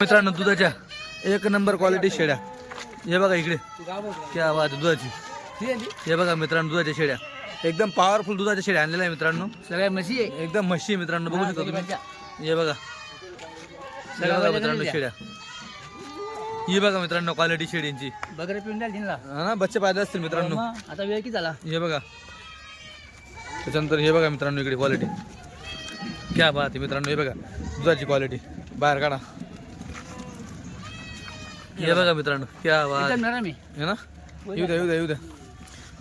मित्रांनो दुधाच्या एक नंबर क्वालिटी शेड्या हे बघा इकडे. क्या आवाज दुधाची. हे बघा मित्रांनो दुधाच्या शेड्या एकदम पॉवरफुल दुधाच्या शेड्या आणलेल्या आहे मित्रांनो. सगळ्या म्हशी आहे. एकदम म्हशी आहे मित्रांनो बघू शकता तुम्ही. हे बघा. बघा मित्रांनो शेड्या ही बघा मित्रांनो क्वालिटी शेडींची बगर पिंडाल दिनला हा ना बच्चे पाहिजे असतील मित्रांनो. आता वेळ किती झाला? हे बघा. त्याच्यानंतर हे बघा मित्रांनो इकडे क्वालिटी क्या बात आहे मित्रांनो हे बघा. दुधाची क्वालिटी बाहेर काढा. हे बघा मित्रांनो क्या नरम आहे हे ना? येऊ द्या येऊ द्या येऊ द्या.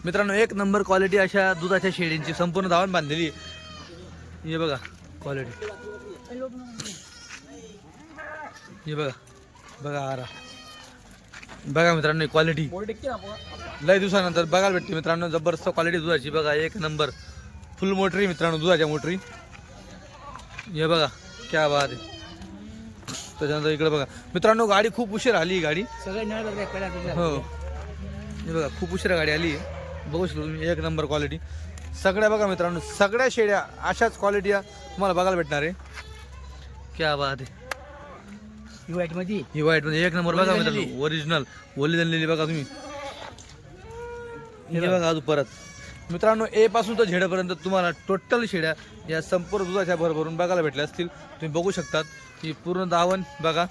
मित्रांनो एक नंबर क्वालिटी अशा दुधाच्या शेळींची संपूर्ण धावण बांधलेली आहे. हे बघा क्वालिटी हे बघा बघा आरा. बघा मित्रांनो क्वालिटी लय दिवसानंतर बघायला भेटते मित्रांनो जबरदस्त क्वालिटी दुधाची. बघा एक नंबर. फुल मोटरी मित्रांनो दुधाच्या मोटरी. हे बघा क्या बात आहे. त्याच्यानंतर इकडे बघा. मित्रांनो गाडी खूप उशीर आली ही गाडी. सगळे नळ बघा पहिला तुझा. हो. हे बघा खूप उशिरा गाडी आली आहे बघू शकतो तुम्ही एक नंबर क्वालिटी सगळ्या बघा मित्रांनो सगळ्या शेड्या अशाच क्वालिटी तुम्हाला बघायला भेटणार आहे. क्या बात आहे. ही वाईटमध्ये? ही वाईट म्हणजे एक नंबर बघा मित्रांनो ओरिजिनल ओली झालेली बघा तुम्ही. हे बघा. अजून परत. मित्रांनो ए पासून तर झेडापर्यंत तुम्हाला टोटल शेड्या या संपूर्ण दुधाच्या भरभरून बघायला भेटल्या असतील. तुम्ही बघू शकतात. ही पूर्ण दावण बघा.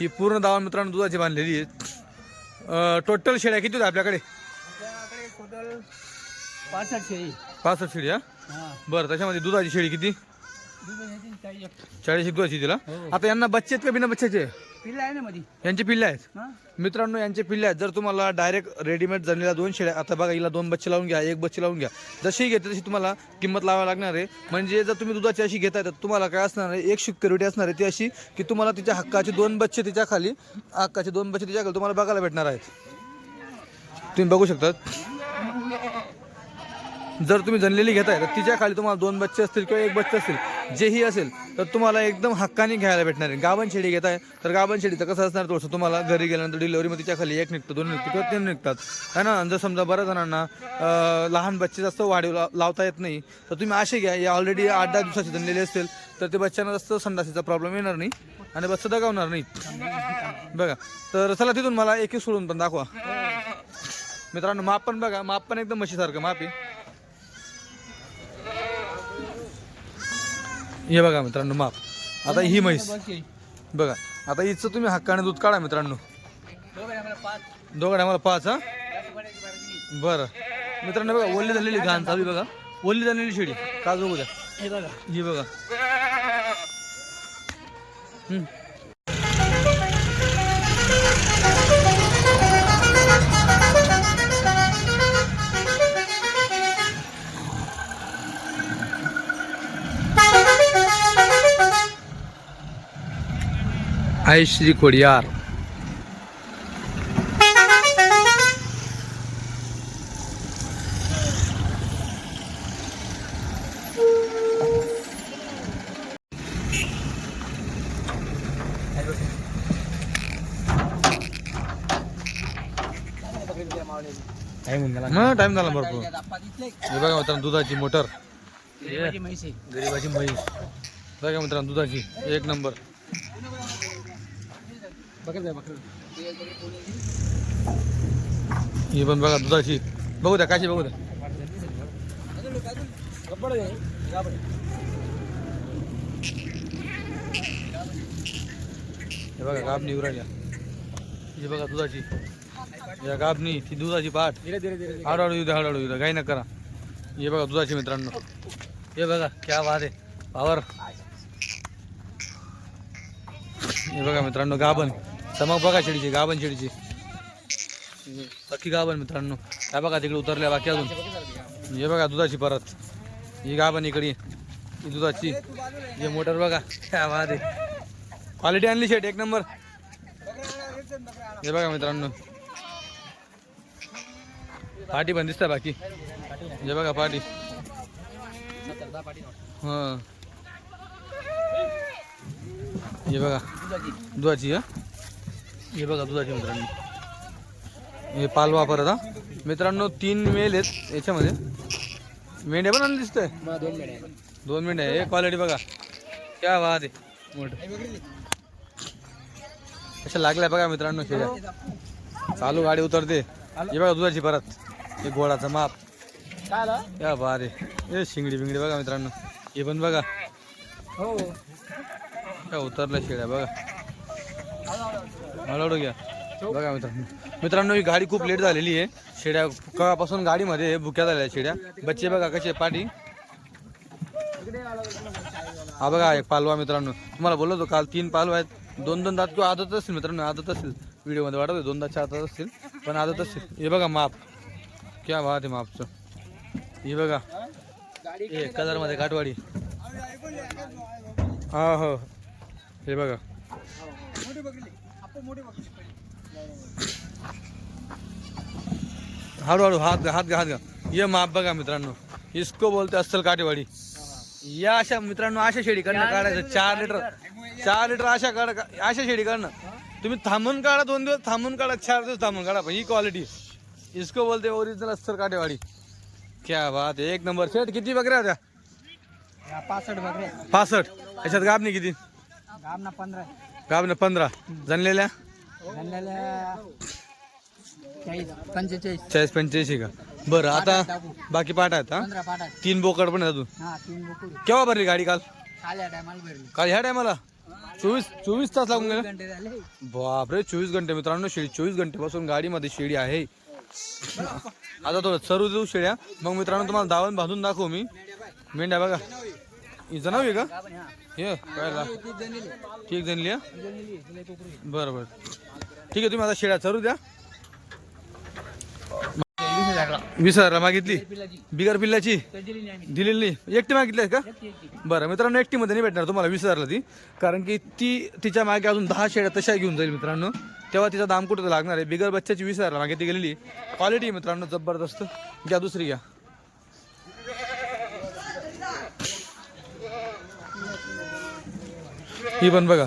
ही पूर्ण दावण मित्रांनो दुधाची बांधलेली आहे. टोटल शेड्या किती होत्या आपल्याकडे? टोटल पासष्ट शेळी. पासष्ट शेळी हा. बरं त्याच्यामध्ये दुधाची शेळी किती? चाळीस. एक दुधाची तिला हो. आता यांना बच्चे आहेत का बिना बच्च्याचे? पिल्ला आहे ना यांचे पिल्ले आहेत. हा? मित्रांनो यांचे पिल्ले आहेत. जर तुम्हाला डायरेक्ट रेडीमेड झालेल्या दोन शेळ्या आता बघा हिला दोन बच्चे लावून घ्या एक बच्चे लावून घ्या. जशी घेते तशी तुम्हाला किंमत लावावी लागणार आहे. म्हणजे जर तुम्ही दुधाची अशी घेताय तर तुम्हाला काय असणार आहे? एक सिक्युरिटी असणार आहे. ती अशी की तुम्हाला तिच्या हक्काचे दोन बच्चे तिच्या खाली हक्काचे दोन बच्चे तिच्या खाली तुम्हाला बघायला भेटणार आहेत. तुम्ही बघू शकता जर तुम्ही जनलेली घेताय तर तिच्या खाली तुम्हाला दोन बच्चे असतील किंवा एक बच्चे असतील जेही असेल तर तुम्हाला एकदम हक्काने घ्यायला भेटणार आहे. गाभण शेळी घेताय तर गाभण शेळीचं कसं असणार थोडंसं तुम्हाला घरी गेल्यानंतर डिलिव्हरीमध्ये तिच्या खाली एक निघतं दोन निघतं किंवा तीन निघतात. है ना? जर समजा बऱ्याच जणांना लहान बच्चे जास्त वाढीव लावता येत नाही तर तुम्ही असे घ्या. या ऑलरेडी आठ दहा दिवसाचे जनलेले असतील तर ते बच्चांना जास्त संडासीचा प्रॉब्लेम येणार नाही आणि बच्चा दगावणार नाही बघा. तर चला तिथून मला एक सोडून पण दाखवा. मित्रांनो माप पण बघा. माप पण एकदम म्हशीसारखं माप आहे. हे बघा मित्रांनो माप. आता ही म्हैस. बघ आता हिचं तुम्ही हक्काने दूध काढा मित्रांनो. दोघं आम्हाला पाच. हा. बरं. मित्रांनो बघा ओली झालेली घाण चालू बघा. ओली झालेली शेळी का बघू. द्या हे बघा. ही बघा. आई श्री खोडियार मग टाइम झाला भरपूर हे बघा मित्रांनो दुधाची मोटर माझी म्हैस आहे गरीबाची म्हैस बघा मित्रांनो दुधाची एक नंबर बघत जा बघत ही पण बघा दुधाची. बघू द्या काशी बघू द्या. हे बघा गाबणी उरायला. ही बघा दुधाची. या गाबणी ती दुधाची पाठ. हळूहळू येऊ द्या हळूहळू येऊ द्या काही न करा. हे बघा दुधाची मित्रांनो. हे बघा क्या वाद आहे. पावर हे बघा मित्रांनो गाबन तर मग बघा शेडीची गाबन शेडीची. बाकी गाबन मित्रांनो. काय बघा तिकडे उतरल्या बाकी अजून. हे बघा दुधाची परत. ही गाबन इकडे. ही दुधाची. हे मोटर बघा. काय वाद आहे. क्वालिटी आणली शेट एक नंबर. हे बघा मित्रांनो. पाठी पण दिसतात बाकी. हे बघा पाठी हां. हे बघा. दुधाची हा? हे बघा दुधाची मित्रांनो. हे पालवा परत हा. मित्रांनो तीन मेल आहेत याच्यामध्ये. मेंढ्या पण दिसतंय. मला दोन आहे दोन मेंढ्या हे क्वालिटी बघा. क्या वाद आहे. मोठं. अशा लागल्या बघा मित्रांनो शेळ्या. चालू गाडी उतरते. हे बघा दुधाची परत. हे गोळाचं माप. काय या बारे हे शिंगडी बिंगडी बघा मित्रांनो. हे पण बघा. हो उतरल्या शेळ्या बघा. हळूहळू घ्या. बघा मित्रांनो. मित्रांनो ही गाडी खूप लेट झालेली आहे. शेड्या कळापासून गाडीमध्ये भुक्या झालेल्या शेड्या. बच्चे बघा कसे पाठी. हा बघा एक पालवा मित्रांनो. तुम्हाला बोललो होतो काल तीन पालवा आहेत. दोन दोन दात किंवा आदत असतील मित्रांनो आदत असतील. व्हिडिओमध्ये वाटत दोन दात चार दात असतील पण आदत असतील. हे बघा माप. क्या भाव आहे मापचं. हे बघा. हे कलरमध्ये काटवाडी. हा हो. हे बघा. हळूहळू हात हात घ्या हात घ्या. ये माप बघा मित्रांनो. इसको बोलते अस्सल काटेवाडी या अशा मित्रांनो अशा शेडी कडनं काढायचं. चार लिटर. चार लिटर अशा काढ अशा शेडी कडनं तुम्ही थांबून काढा दोन दिवस थांबून काढा चार दिवस थांबून काढा पण ही क्वालिटी इसको बोलते ओरिजिनल अस्सल काटेवाडी क्या बात एक नंबर. शेट किती बकऱ्या होत्या? पासष्ट बकरे पासष्ट. याच्यात गाबणी किती? गामना पंधरा. गाबने पंधरा. जनलेल्या? धंद्याला चाळीस पंचेचाळीस. चाळीस पंच्याऐंशी का? बरं आता. बाकी पाठ आहेत हा? तीन बोकड पण आहेत अजून. हा केव्हा भरली गाडी काल? काल ह्या टायमाला चोवीस चोवीस तास लागून गेले? बापरे चोवीस घंटे मित्रांनो शेळी चोवीस घंटेपासून गाडीमध्ये शेळी आहे. आता थोडं चरू देऊ शेळ्या. मग मित्रांनो तुम्हाला दावण बांधून दाखवू मी. मेंढ्या बघा. ही जनावी का गाभण, हा. काय ला-. ठीक आहे. बरं बरं ठीक आहे तुम्ही आता शेळ्या चरू द्या वीस हजारला. मागितली पिल्लाची. बिगर आम्ही. दिलेली नाही एकटी मागितली आहे का. बरं मित्रांनो एकटीमध्ये नाही भेटणार तुम्हाला वीस हजारला ती कारण की ती तिच्यामागे अजून दहा शेळ्या तशा घेऊन जाईल मित्रांनो तेव्हा तिचा दाम कुठं लागणार आहे बिगर बच्च्याची वीस हजारला मागे ती गेलेली क्वालिटी मित्रांनो जबरदस्त घ्या दुसरी घ्या ही पण बघा.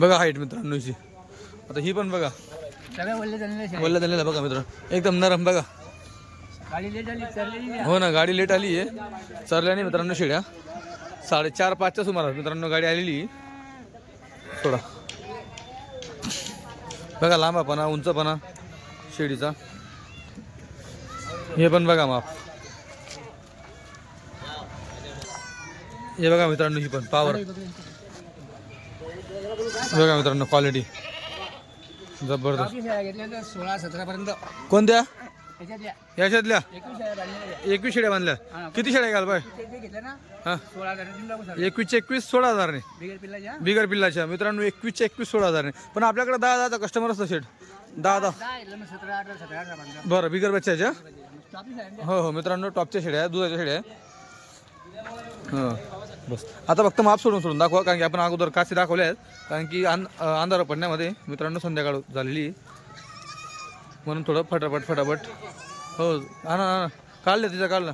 बघा हाईट मित्रांनो आता ही पण बघा. वल्ले झालेले बघा मित्रांनो. एकदम नरम बघा. नाही. हो ना गाडी लेट आली आहे. चरल्याने मित्रांनो शेड्या. साडेचार पाचच्या सुमारास मित्रांनो गाडी आलेली. थोडा बघा लांबापणा उंचपणा शेडीचा. हे पण बघा माप. हे बघा मित्रांनो ही पण पावर बघा मित्रांनो क्वालिटी जबरदस्त. सोळा सतरा पर्यंत कोणत्या? याच्यातल्या? एकवीस शेड्या बांधल्या. किती शेड्या घाल बाय? ते- एकवीस सोळा हजार देऊन एकवीस सोळा हजारने. बिगर पिल्लाच्या. मित्रांनो एकवीस एकवीस सोळा हजारने. पण आपल्याकडे दहा दहाचा कस्टमर असतो शेड. दहा दहा. बरं बिगर बच्च्याच्या? हो हो मित्रांनो टॉपच्या शेड्या दुधाच्या शेड्या हो. बस. आता फक्त माप सोडून सोडून दाखवा कारण की आपण अगोदर काशी दाखवल्या आहेत. कारण की अं अंधार पडण्यामध्ये मित्रांनो संध्याकाळ झालेली आहे. म्हणून थोडं फटाफट फटाफट. हो हा ना हा ना. काढलं तिचं काढलं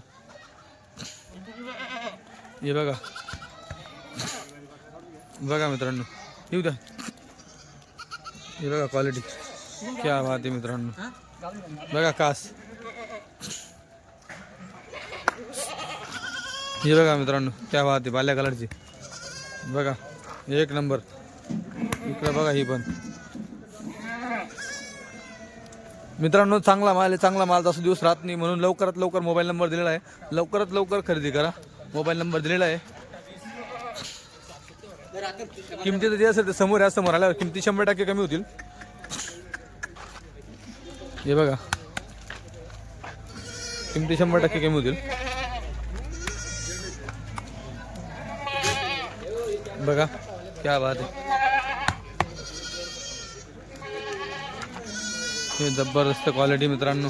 हे बघा. बघा मित्रांनो. येऊ द्या. हे बघा क्वालिटी क्या बात आहे मित्रांनो. बघा कास. हे बघा मित्रांनो त्या वाहते बाल्या कलरची. बघा एक नंबर. इकडं बघा ही पण. मित्रांनो चांगला माल आहे चांगला माल तसा दिवस राहत नाही म्हणून लवकरात लवकर मोबाईल नंबर दिलेला आहे. लवकरात लवकर खरेदी करा. मोबाईल नंबर दिलेला आहे. किमती तर जे असेल ते समोर या समोर आल्यावर किमती शंभर टक्के कमी होतील. हे बघा. किमती शंभर टक्के कमी होतील. बघा क्या बात आहे हे जबरदस्त क्वालिटी मित्रांनो.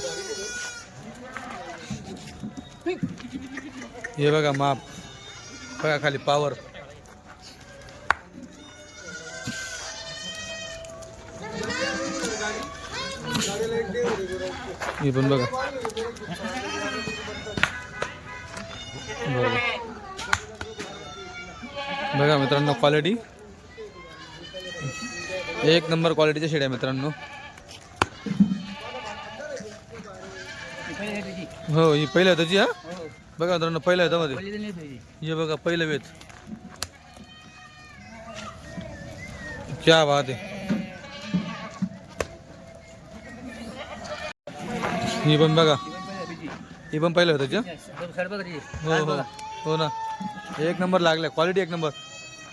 हे बघा माप. बघा खाली पावर हे पण बघा. बरोबर बघा मित्रांनो क्वालिटी एक नंबर क्वालिटीच्या शेड्या मित्रांनो. हो ही पहिल्या त्याची हा. बघा मित्रांनो मध्ये पहिली आहे त्याची. हे बघा पहिलं वेत. क्या बात आहे. ही पण बघा. ही पण पहिलं होतं हो हो. हो ना. एक नंबर लागलाय क्वालिटी एक नंबर.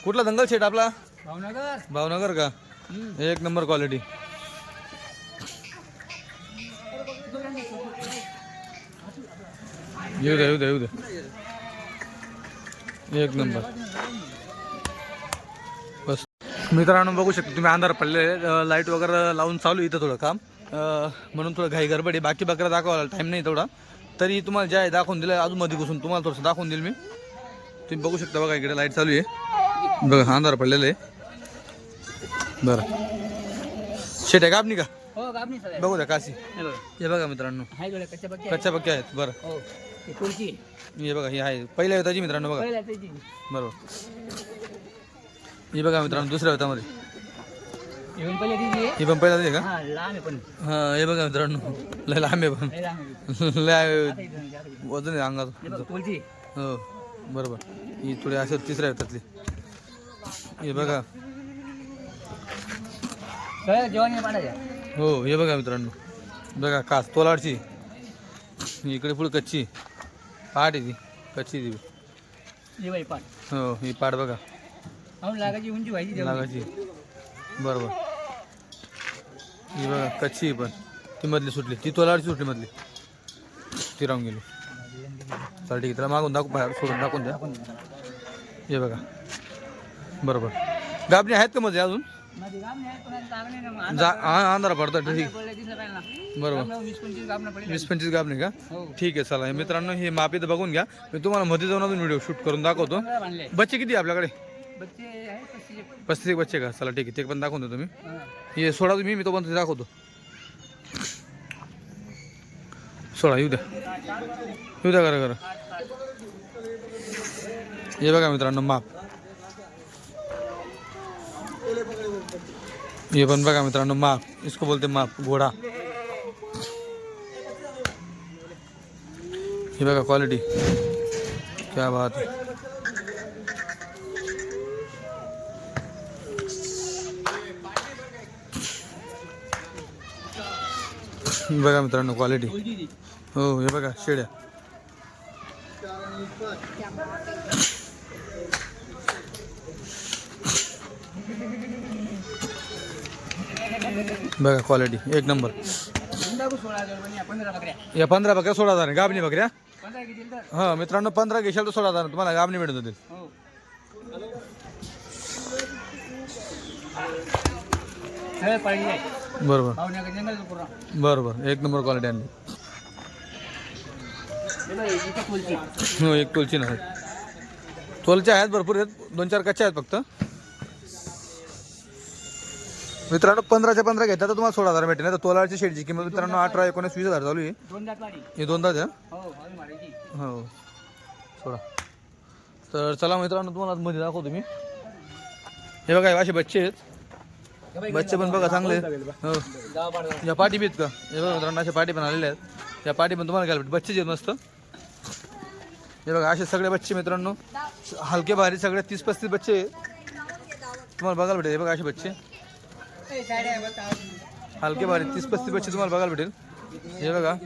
कुठला दंगल शेट आपला? भावनगर. भावनगर का? एक नंबर क्वालिटी येऊ द्या येऊ द्या येऊ द्या एक नंबर. बस. मित्रांनो बघू शकता तुम्ही अंधार पडले लाइट वगैरे लावून चालू इथं थोडं काम. म्हणून थोडं घाई गडबड आहे. बाकी बकरा दाखवायला टाईम नाही तेवढा. तरी तुम्हाला जे आहे दाखवून दिलं अजून मध्ये घुसून तुम्हाला थोडंसं दाखवून देईल मी. तुम्ही बघू शकता बघा इकडे लाइट चालू आहे. बघा अंधार पडलेलं आहे. बरं. शेट आहे का आपली का? हो गाबणी बघू द्या काशी. हे बघा. हे मित्रांनो. कच्च्या पक्की कच्च्या पक्क्या आहेत बरं. हो हे हे बघा हे आहे. पहिल्या होताची मित्रांनो बघा. बरोबर. हे बघा मित्रांनो दुसऱ्या होतामध्ये ही पण पहिला का? हा हा हे बघा मित्रांनो. लय लांब आहे पण. लय. वजन आहे अंगात हे हो. बरोबर. ही थोडी असे तिसऱ्या होतातली. हे बघा. हे हो बघा मित्रांनो. बघा कास तोलाडची. इकडे पुढे कच्ची. पाट आहे ती. कच्ची ती. हे हो पाट बघा. लागायची उंची व्हायची बरोबर. ही बघा कच्ची पण. ती मधली सुटली. ती तोलाडची सुटली मधली. ती राहून गेली. चल ठीक आहे त्याला मागून दाखवू बाहेर सोडून दाखवून द्या. हे बघा. बरोबर. गाबणी आहेत का मध्ये अजून. जा हा अंधारा पडतात ठीक. पाहिजे ना. बरोबर. वीस पंचवीस गाबणं का? हो. ठीक आहे चला मित्रांनो हे मापी तर बघून घ्या. मी तुम्हाला मध्ये जाऊन अजून व्हिडिओ शूट करून दाखवतो. बच्चे किती आहे आपल्याकडे? पस्तीस एक. बच्चे का? चला ठीक आहे ते पण दाखवून देतो तुम्ही हा. हे सोडा तुम्ही मी तो पण दाखवतो. सोडा येऊ द्या. येऊ द्या करा करा. हे बघा मित्रांनो माप. हे पण बघा मित्रांनो माप. इसको बोलते माप घोडा. हे बघा क्वालिटी क्या बात है. बघा मित्रांनो क्वालिटी हो हे बघा शेड्या. बघा क्वालिटी एक नंबर. या पंधरा बकऱ्या सोळा हजार. गाबणी बकऱ्या? हा मित्रांनो पंधरा घेशाल तर सोळा हजार. तुम्हाला गाबणी भेटत होतील बरोबर. बरोबर. एक नंबर क्वालिटी आणली. हो एक टोलची नाही. टोलच्या आहेत भरपूर आहेत. दोन चार कच्च्या आहेत फक्त. मित्रांनो पंधराच्या पंधरा घेतात तर तुम्हाला सोळा हजार भेटेल. नाही तर तोलाची शेडची किंमत मित्रांनो अठरा एकोणीस वीस हजार चालू आहे. हे दोनदा द्या हो? सोळा. तर चला मित्रांनो तुम्हाला मध्ये दाखवतो मी. हे बघा असे बच्चे आहेत. बच्चे पण बघा चांगले आहेत. हो. या पाठी बीत का? हे बघा मित्रांनो अशा पाठी पण आलेल्या आहेत. या पाठी पण तुम्हाला घ्यायला भेट बच्चे आहेत मस्त. हे बघा असे सगळे बच्चे मित्रांनो हलके भारी सगळे तीस पस्तीस बच्चे. तुम्हाला बघायला भेटेल हे बघा असे बच्चे आहे हलके भारी तीस पस्तीस बच्चे तुम्हाला बघायला भेटेल हे बघा आहे.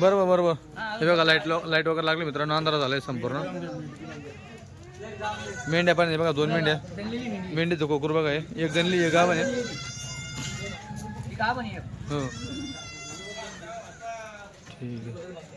बरोबर बरोबर हे बघा लाइट लाइट वगैरे लागली मित्रांनो अंधारा झालाय संपूर्ण मेंढ्या पण आहे बघा दोन मेंढ्या जंगलेली मेंढी. मेंढीचं कोकूर बघा हे. एक जनली एक गाव आहे आहे. हो ठीक आहे